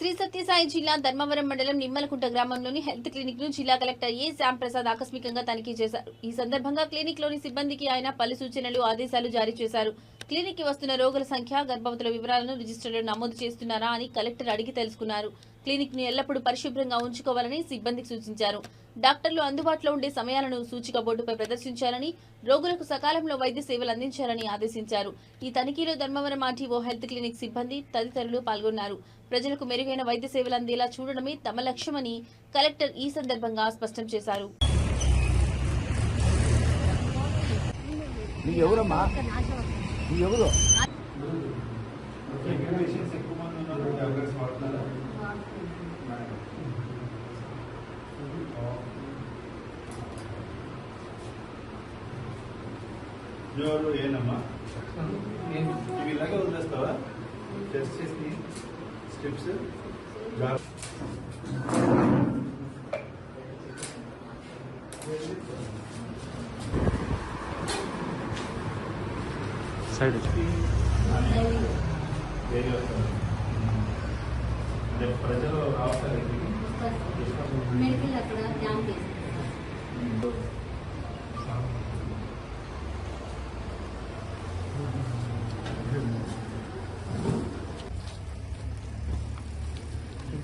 శ్రీ సత్యసాయి జిల్లా ధర్మవరం మండలం నిమ్మలకుంట గ్రామంలోని హెల్త్ క్లినిక్ను జిల్లా కలెక్టర్ ఏ శ్యామ్ ప్రసాద్ ఆకస్మికంగా తనిఖీ చేశారు. ఈ సందర్భంగా క్లినిక్లోని సిబ్బందికి ఆయన పలు సూచనలు ఆదేశాలు జారీ చేశారు. క్లినిక్కి వస్తున్న రోగుల సంఖ్య గర్భవతుల వివరాలను రిజిస్టర్లో నమోదు చేస్తున్నారా అని కలెక్టర్ అడిగి తెలుసుకున్నారు. క్లినిక్ను ఎల్లప్పుడూ పరిశుభ్రంగా ఉంచుకోవాలని సిబ్బందికి సూచించారు. డాక్టర్లు అందుబాటులో ఉండే సమయాలను సూచిక బోర్డుపై ప్రదర్శించాలని రోగులకు సకాలంలో వైద్య సేవలు అందించాలని ఆదేశించారు. ఈ తనిఖీలో ధర్మవరం ఆర్టీఓ హెల్త్ క్లినిక్ సిబ్బంది తదితరులు పాల్గొన్నారు. ప్రజలకు మెరుగైన వైద్య సేవలు అందేలా చూడడమే తమ లక్ష్యమని కలెక్టర్ ఈ సందర్భంగా స్పష్టం చేశారు. ఎవరమ్మా? ఎవరు? ఎవరు ఏనమ్మా ఇవి ఇలాగే వదిలేస్తావా టెస్ట్ చేసి స్ట్రిప్స్ సైడ్ వేరే వస్తారు అంటే ప్రజలు రావట్లేదు మెడికల్ అక్కడ జామ్ చేసి